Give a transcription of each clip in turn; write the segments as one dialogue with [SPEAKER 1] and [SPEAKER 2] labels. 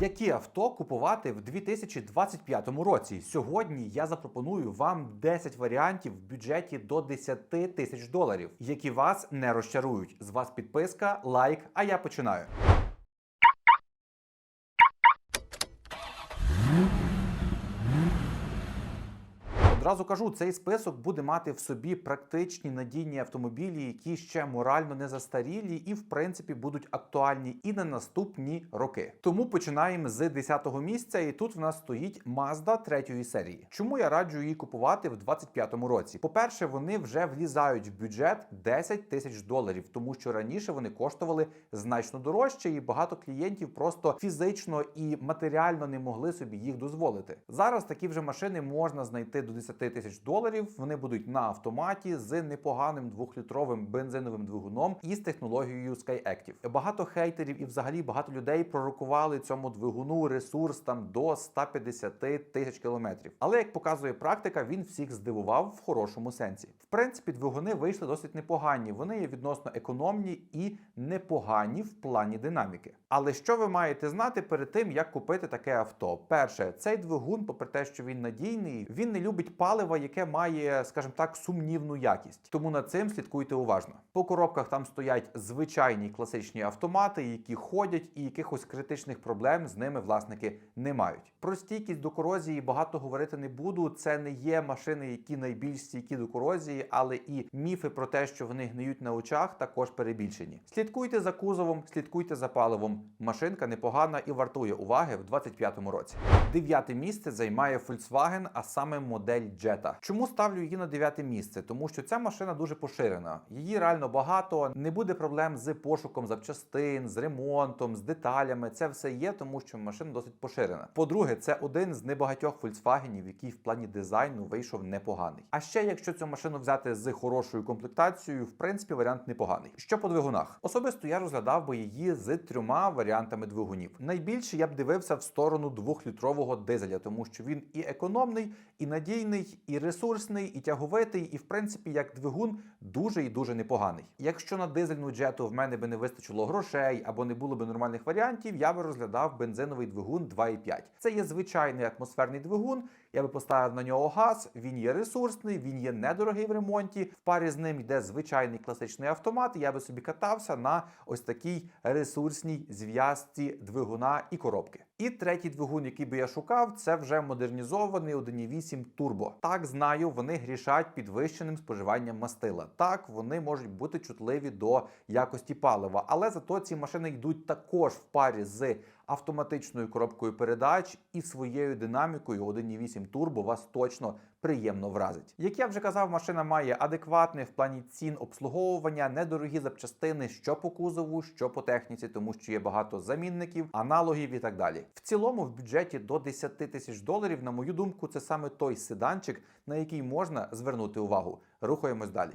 [SPEAKER 1] Які авто купувати в 2025 році? Сьогодні я запропоную вам 10 варіантів в бюджеті до 10 тисяч доларів, які вас не розчарують. З вас підписка, лайк. А я починаю. Одразу кажу, цей список буде мати в собі практичні надійні автомобілі, які ще морально не застарілі і, в принципі, будуть актуальні і на наступні роки. Тому починаємо з 10-го місця, і тут в нас стоїть Mazda третьої серії. Чому я раджу її купувати в 25-му році? По-перше, вони вже влізають в бюджет 10 тисяч доларів, тому що раніше вони коштували значно дорожче, і багато клієнтів просто фізично і матеріально не могли собі їх дозволити. Зараз такі вже машини можна знайти до 10 тисяч доларів. Вони будуть на автоматі з непоганим двохлітровим бензиновим двигуном і з технологією SkyActiv. Багато хейтерів і взагалі багато людей пророкували цьому двигуну ресурс там до 150 тисяч кілометрів. Але як показує практика, він всіх здивував в хорошому сенсі. В принципі, двигуни вийшли досить непогані. Вони є відносно економні і непогані в плані динаміки. Але що ви маєте знати перед тим, як купити таке авто? Перше, цей двигун, попри те, що він надійний, він не любить палива, яке має, скажімо так, сумнівну якість. Тому над цим слідкуйте уважно. По коробках там стоять звичайні класичні автомати, які ходять, і якихось критичних проблем з ними власники не мають. Про стійкість до корозії багато говорити не буду. Це не є машини, які найбільш стійкі до корозії, але і міфи про те, що вони гниють на очах, також перебільшені. Слідкуйте за кузовом, слідкуйте за паливом. Машинка непогана і вартує уваги в 25-му році. Дев'яте місце займає Volkswagen, а саме модель Jetta. Чому ставлю її на дев'яте місце? Тому що ця машина дуже поширена. Її реально багато. Не буде проблем з пошуком запчастин, з ремонтом, з деталями. Це все є, тому що машина досить поширена. По-друге, це один з небагатьох Volkswagen, який в плані дизайну вийшов непоганий. А ще, якщо цю машину взяти з хорошою комплектацією, в принципі, варіант непоганий. Що по двигунах? Особисто я розглядав би її з трьома варіантами двигунів. Найбільше я б дивився в сторону двохлітрового дизеля, тому що він і економний, і надійний, і ресурсний, і тяговитий, і в принципі, як двигун, дуже і дуже непоганий. Якщо на дизельну джету в мене би не вистачило грошей або не було би нормальних варіантів, я би розглядав бензиновий двигун 2,5. Це є звичайний атмосферний двигун. Я би поставив на нього газ. Він є ресурсний, він є недорогий в ремонті. В парі з ним йде звичайний класичний автомат. Я би собі катався на ось такій ресурсній зв'язці двигуна і коробки. І третій двигун, який би я шукав, це вже модернізований 1.8 турбо. Так знаю, вони грішать підвищеним споживанням мастила. Так вони можуть бути чутливі до якості палива, але зато ці машини йдуть також в парі з автоматичною коробкою передач і своєю динамікою 1.8 турбо вас точно приємно вразить. Як я вже казав, машина має адекватне в плані цін обслуговування, недорогі запчастини, що по кузову, що по техніці, тому що є багато замінників, аналогів і так далі. В цілому, в бюджеті до 10 тисяч доларів, на мою думку, це саме той седанчик, на який можна звернути увагу. Рухаємось далі.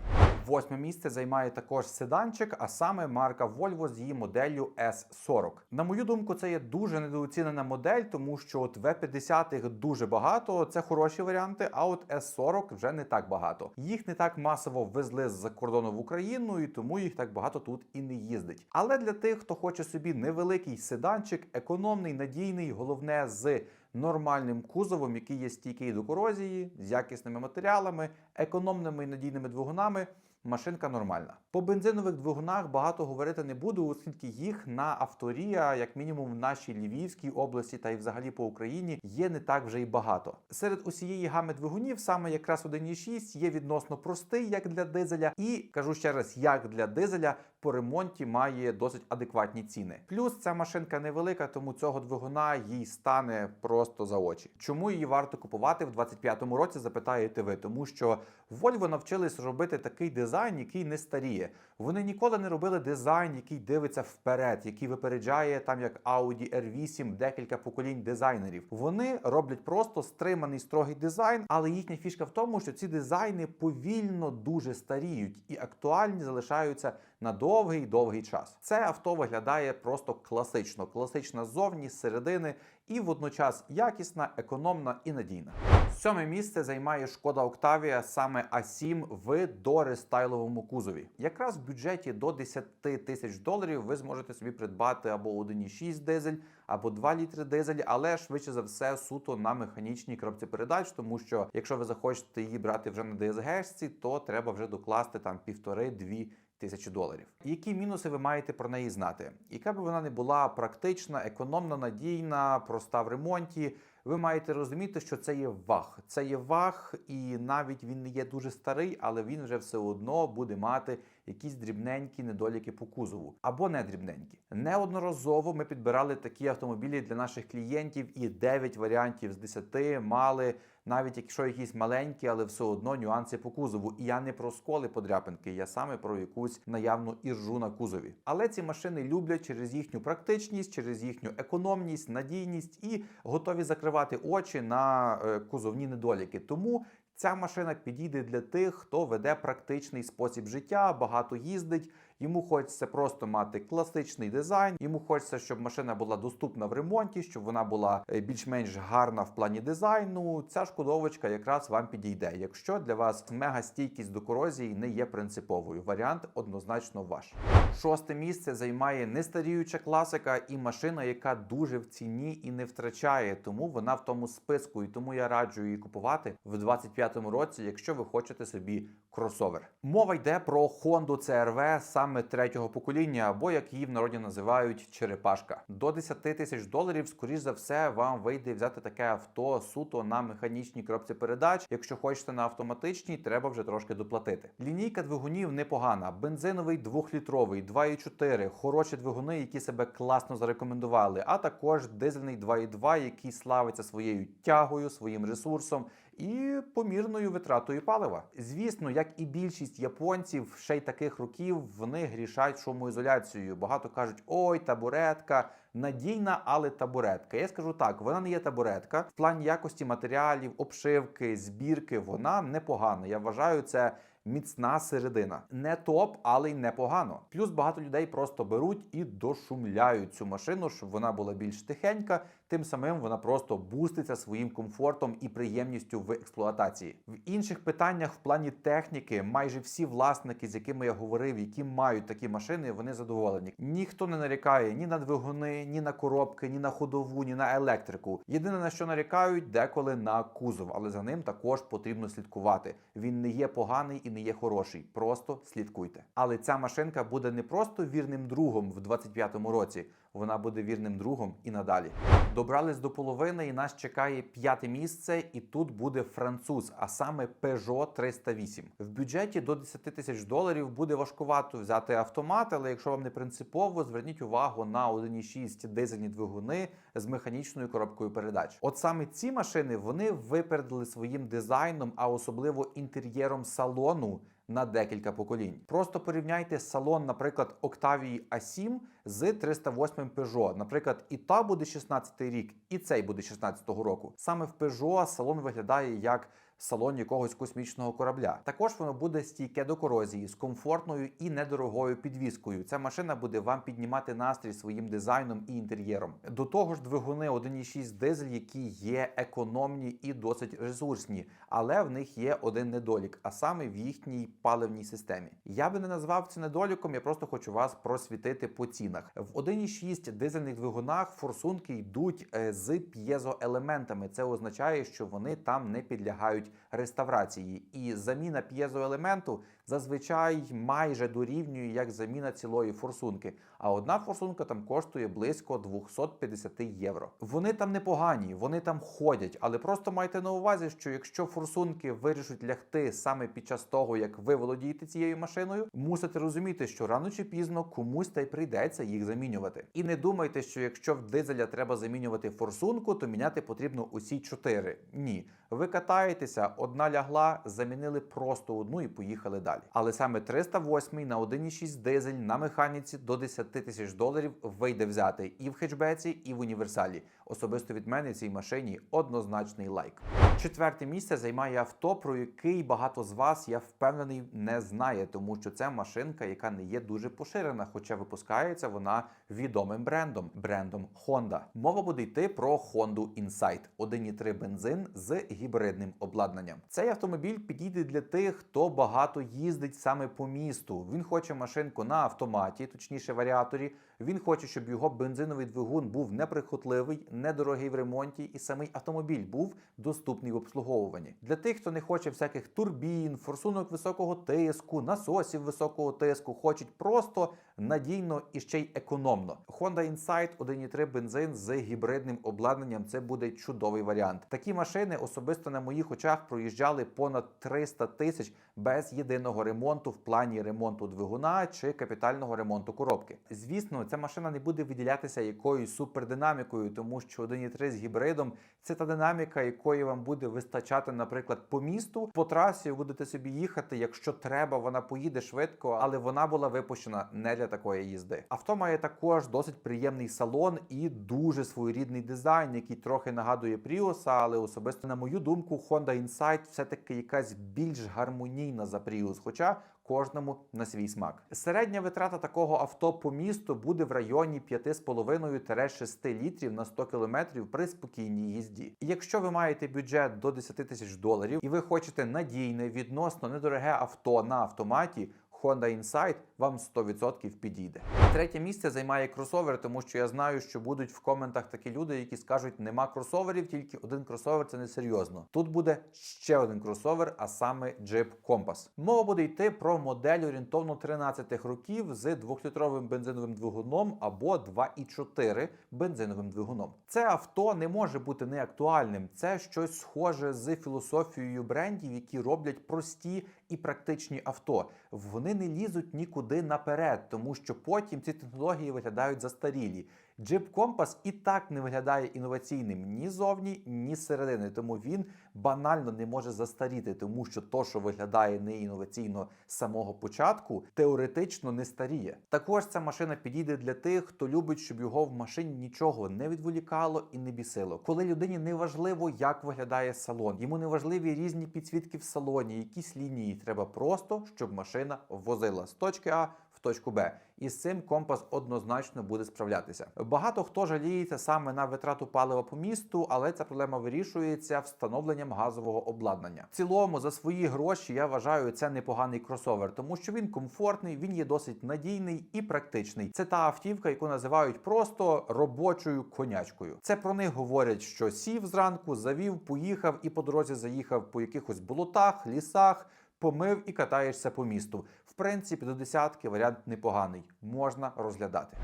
[SPEAKER 1] Восьме місце займає також седанчик, а саме марка Volvo з її моделлю S40. На мою думку, це є дуже недооцінена модель, тому що от V50 дуже багато, це хороші варіанти. А от S40 вже не так багато. Їх не так масово ввезли з-за кордону в Україну, і тому їх так багато тут і не їздить. Але для тих, хто хоче собі невеликий седанчик, економний, надійний, головне з нормальним кузовом, який є стійкий до корозії, з якісними матеріалами, економними і надійними двигунами. Машинка нормальна. По бензинових двигунах багато говорити не буду, оскільки їх на авторія, як мінімум в нашій Львівській області та й взагалі по Україні, є не так вже й багато. Серед усієї гами двигунів саме якраз 1.6 є відносно простий, як для дизеля, і кажу ще раз, як для дизеля по ремонті має досить адекватні ціни. Плюс ця машинка невелика, тому цього двигуна їй стане просто за очі. Чому її варто купувати в 25-му році? Запитаєте ви, тому що Volvo навчились робити такий дизайн, який не старіє. Вони ніколи не робили дизайн, який дивиться вперед, який випереджає там як Audi R8 декілька поколінь дизайнерів. Вони роблять просто стриманий строгий дизайн, але їхня фішка в тому, що ці дизайни повільно дуже старіють і актуальні залишаються на довгий довгий час. Це авто виглядає просто класично, класична ззовні, середини і водночас якісна, економна і надійна. Сьоме місце займає шкода Октавія саме А7 в дорестайловому кузові. Якраз в бюджеті до 10 тисяч доларів ви зможете собі придбати або 1,6 дизель, або 2 літри дизель, але швидше за все суто на механічній коробці передач, тому що якщо ви захочете її брати вже на DSG, то треба вже докласти там півтори-дві тисячі доларів. Які мінуси ви маєте про неї знати? Яка б вона не була практична, економна, надійна, проста в ремонті. Ви маєте розуміти, що це є ваг. Це є ваг, і навіть він не є дуже старий, але він вже все одно буде мати якісь дрібненькі недоліки по кузову або не дрібненькі. Неодноразово ми підбирали такі автомобілі для наших клієнтів, і 9 варіантів з 10 мали. Навіть якщо якісь маленькі, але все одно нюанси по кузову. І я не про сколи подряпинки, я саме про якусь наявну іржу на кузові. Але ці машини люблять через їхню практичність, через їхню економність, надійність і готові закривати очі на е, кузовні недоліки. Тому ця машина підійде для тих, хто веде практичний спосіб життя, багато їздить. Йому хочеться просто мати класичний дизайн. Йому хочеться, щоб машина була доступна в ремонті, щоб вона була е, більш-менш гарна в плані дизайну. Ця шкодовочка якраз вам підійде. Якщо для вас мегастійкість до корозії не є принциповою, варіант однозначно ваш. Шосте місце займає нестаріюча класика і машина, яка дуже в ціні і не втрачає, тому вона в тому списку, і тому я раджу її купувати в 25-му році, якщо ви хочете собі кросовер. Мова йде про Honda CR-V саме третього покоління, або як її в народі називають черепашка. До 10 тисяч доларів, скоріш за все, вам вийде взяти таке авто суто на механічній коробці передач. Якщо хочете на автоматичній, треба вже трошки доплатити. Лінійка двигунів непогана. Бензиновий 2-літровий, 2,4, хороші двигуни, які себе класно зарекомендували, а також дизельний 2,2, який славиться своєю тягою, своїм ресурсом і помірною витратою палива. Звісно, як і більшість японців, ще й таких років вони грішать шумоізоляцією. Багато кажуть: ой, табуретка. Надійна, але табуретка. Я скажу так, вона не є табуретка. В плані якості матеріалів, обшивки, збірки, вона непогана. Я вважаю це міцна середина. Не топ, але й непогано. Плюс багато людей просто беруть і дошумляють цю машину, щоб вона була більш тихенька. Тим самим вона просто буститься своїм комфортом і приємністю в експлуатації. В інших питаннях в плані техніки майже всі власники, з якими я говорив, які мають такі машини, вони задоволені. Ніхто не нарікає ні на двигуни, ні на коробки, ні на ходову, ні на електрику. Єдине на що нарікають, деколи на кузов, але за ним також потрібно слідкувати. Він не є поганий і не є хороший. Просто слідкуйте. Але ця машинка буде не просто вірним другом в 25-му році. Вона буде вірним другом і надалі. Добрались до половини, і нас чекає п'яте місце, і тут буде француз, а саме Peugeot 308. В бюджеті до 10 тисяч доларів буде важкувато взяти автомат, але якщо вам не принципово, зверніть увагу на 1,6 дизельні двигуни з механічною коробкою передач. От саме ці машини вони випередили своїм дизайном, а особливо інтер'єром салону на декілька поколінь. Просто порівняйте салон, наприклад, Octavia A7 з 308 Peugeot. Наприклад, і та буде 16 рік, і цей буде 16-го року. Саме в Peugeot салон виглядає як салон якогось космічного корабля. Також воно буде стійке до корозії з комфортною і недорогою підвіскою. Ця машина буде вам піднімати настрій своїм дизайном і інтер'єром. До того ж, двигуни 1,6 дизель, які є економні і досить ресурсні, але в них є один недолік, а саме в їхній паливній системі. Я би не назвав це недоліком, я просто хочу вас просвітити по цінах. В 1,6 дизельних двигунах форсунки йдуть е, з п'єзоелементами. Це означає, що вони там не підлягають реставрації, і заміна п'єзоелементу зазвичай майже дорівнює як заміна цілої форсунки. А одна форсунка там коштує близько 250 євро. Вони там непогані, вони там ходять, але просто майте на увазі, що якщо форсунки вирішуть лягти саме під час того, як ви володієте цією машиною, мусите розуміти, що рано чи пізно комусь та й прийдеться їх замінювати. І не думайте, що якщо в дизеля треба замінювати форсунку, то міняти потрібно усі чотири. Ні, ви катаєтеся, одна лягла, замінили просто одну і поїхали далі. Але саме 308 на 1,6 дизель на механіці до 10 тисяч доларів вийде взяти і в хетчбеці, і в універсалі. Особисто від мене цій машині однозначний лайк. Четверте місце займає авто, про який багато з вас, я впевнений, не знає, тому що це машинка, яка не є дуже поширена, хоча випускається вона відомим брендом брендом Honda. Мова буде йти про Honda Insight 1,3 бензин з гібридним обладнанням. Цей автомобіль підійде для тих, хто багато їздить саме по місту. Він хоче машинку на автоматі, точніше варіаторі. Він хоче, щоб його бензиновий двигун був неприхотливий, недорогий в ремонті, і самий автомобіль був доступний в обслуговуванні. Для тих, хто не хоче всяких турбін, форсунок високого тиску, насосів високого тиску, хочуть просто надійно і ще й економно. Honda Insight 1.3 бензин з гібридним обладнанням це буде чудовий варіант. Такі машини особисто на моїх очах проїжджали понад 300 тисяч без єдиного ремонту в плані ремонту двигуна чи капітального ремонту коробки. Звісно, ця машина не буде виділятися якоюсь супердинамікою, тому що 1.3 з гібридом це та динаміка, якої вам буде вистачати, наприклад, по місту. По трасі будете собі їхати. Якщо треба, вона поїде швидко, але вона була випущена не для такої їзди. Авто має також досить приємний салон і дуже своєрідний дизайн, який трохи нагадує Prius, але особисто на мою думку, Honda Insight все-таки якась більш гармонійна за Prius, хоча кожному на свій смак. Середня витрата такого авто по місту буде в районі 5,5-6 літрів на 100 кілометрів при спокійній їзді. І якщо ви маєте бюджет до 10 тисяч доларів і ви хочете надійне, відносно недороге авто на автоматі. Honda Insight вам 100% підійде. Третє місце займає кросовер, тому що я знаю, що будуть в коментах такі люди, які скажуть, нема кросоверів, тільки один кросовер це не серйозно. Тут буде ще один кросовер, а саме Jeep Compass. Мова буде йти про модель орієнтовно 13 років з 2-літровим бензиновим двигуном або 2,4 бензиновим двигуном. Це авто не може бути неактуальним. Це щось схоже з філософією брендів, які роблять прості і практичні авто. Вони не лізуть нікуди наперед, тому що потім ці технології виглядають застарілі. Jeep Compass і так не виглядає інноваційним ні зовні, ні зсередини, тому він банально не може застаріти, тому що то, що виглядає не інноваційно з самого початку, теоретично не старіє. Також ця машина підійде для тих, хто любить, щоб його в машині нічого не відволікало і не бісило. Коли людині не важливо, як виглядає салон, йому не важливі різні підсвітки в салоні, якісь лінії. Треба просто, щоб машина возила з точки А точку Б. І з цим компас однозначно буде справлятися. Багато хто жаліється саме на витрату палива по місту, але ця проблема вирішується встановленням газового обладнання. В цілому за свої гроші я вважаю це непоганий кросовер, тому що він комфортний, він є досить надійний і практичний. Це та автівка, яку називають просто робочою конячкою. Це про них говорять, що сів зранку, завів, поїхав і по дорозі заїхав по якихось болотах, лісах. Помив і катаєшся по місту. В принципі, до десятки варіант непоганий, можна розглядати.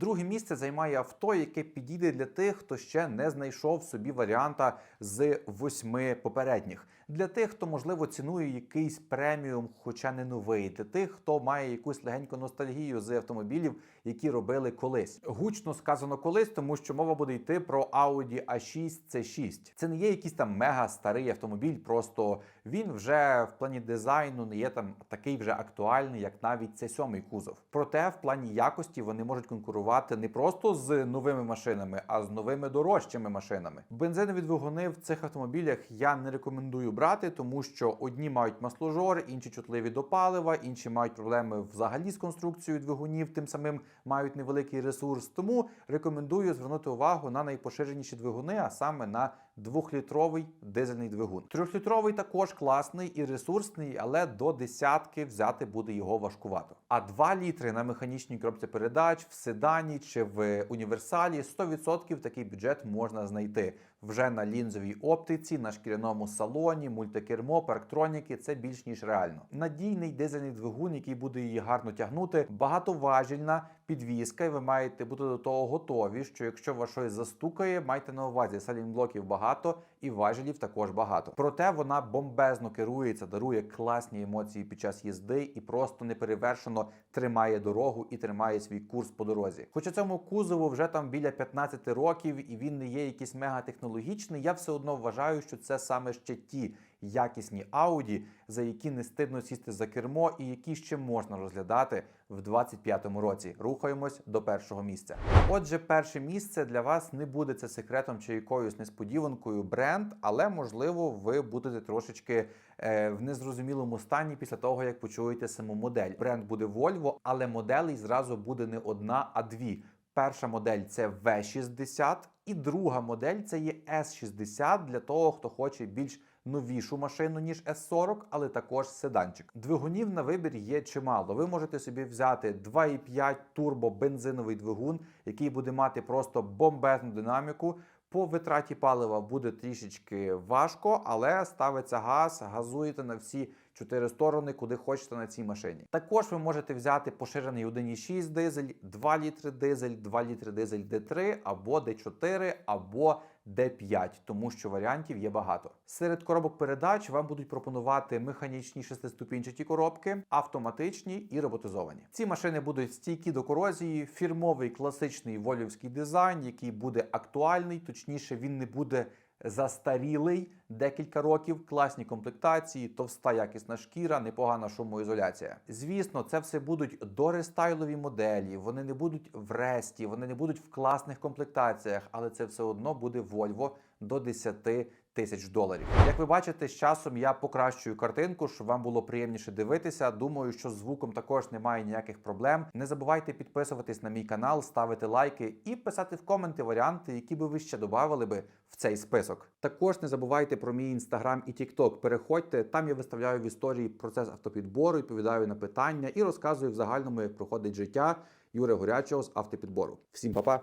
[SPEAKER 1] Друге місце займає авто, яке підійде для тих, хто ще не знайшов собі варіанта з восьми попередніх. Для тих, хто можливо цінує якийсь преміум, хоча не новий, для тих, хто має якусь легеньку ностальгію з автомобілів, які робили колись. Гучно сказано колись, тому що мова буде йти про Audi A6 C6. Це не є якийсь там мега старий автомобіль, просто він вже в плані дизайну не є там такий вже актуальний, як навіть це сьомий кузов. Проте в плані якості вони можуть конкурувати не просто з новими машинами, а з новими дорожчими машинами. Бензинові двигуни в цих автомобілях я не рекомендую брати, тому що одні мають масложор, інші чутливі до палива, інші мають проблеми взагалі з конструкцією двигунів, тим самим мають невеликий ресурс. Тому рекомендую звернути увагу на найпоширеніші двигуни, а саме на двохлітровий дизельний двигун. Трьохлітровий також класний і ресурсний, але до десятки взяти буде його важкувато. А 2 літри на механічній коробці передач в седані чи в універсалі 100% такий бюджет можна знайти. Вже на лінзовій оптиці, на шкіряному салоні, мультикермо, парктроніки це більш ніж реально. Надійний дизельний двигун, який буде її гарно тягнути, багатоважільна підвізка, і ви маєте бути до того готові, що якщо вас щось застукає, майте на увазі салінблоків багато і важелів також багато. Проте вона бомбезно керується, дарує класні емоції під час їзди і просто неперевершено тримає дорогу і тримає свій курс по дорозі. Хоча цьому кузову вже там біля 15 років, і він не є якийсь мегатехнологічний, я все одно вважаю, що це саме ще ті якісні Audi, за які не стидно сісти за кермо, і які ще можна розглядати в 2025 році. Рухаємось до першого місця. Отже, перше місце для вас не буде це секретом чи якоюсь несподіванкою бренд, але можливо ви будете трошечки е, в незрозумілому стані після того, як почуєте саму модель. Бренд буде Volvo, але моделей зразу буде не одна, а дві. Перша модель це V60, і друга модель це є S60 для того, хто хоче більш новішу машину, ніж S40, але також седанчик. Двигунів на вибір є чимало. Ви можете собі взяти 2,5 турбо бензиновий двигун, який буде мати просто бомбезну динаміку. По витраті палива буде трішечки важко, але ставиться газ, газуєте на всі чотири сторони, куди хочете на цій машині. Також ви можете взяти поширений 1,6 дизель, 2 літри дизель, 2 літри дизель D3 або D4, або D5, тому що варіантів є багато. Серед коробок передач вам будуть пропонувати механічні шестиступінчаті коробки, автоматичні і роботизовані. Ці машини будуть стійкі до корозії, фірмовий класичний волівський дизайн, який буде актуальний, точніше, він не буде застарілий декілька років, класні комплектації, товста якісна шкіра, непогана шумоізоляція. Звісно, це все будуть дорестайлові моделі, вони не будуть в ресті, вони не будуть в класних комплектаціях, але це все одно буде Volvo до 10 тисяч доларів. Як ви бачите, з часом я покращую картинку, щоб вам було приємніше дивитися. Думаю, що звуком також немає ніяких проблем. Не забувайте підписуватись на мій канал, ставити лайки і писати в коменти варіанти, які би ви ще додавали би в цей список. Також не забувайте про мій інстаграм і тікток. Переходьте, там я виставляю в історії процес автопідбору, відповідаю на питання і розказую в загальному, як проходить життя Юри Горячого з автопідбору. Всім па-па!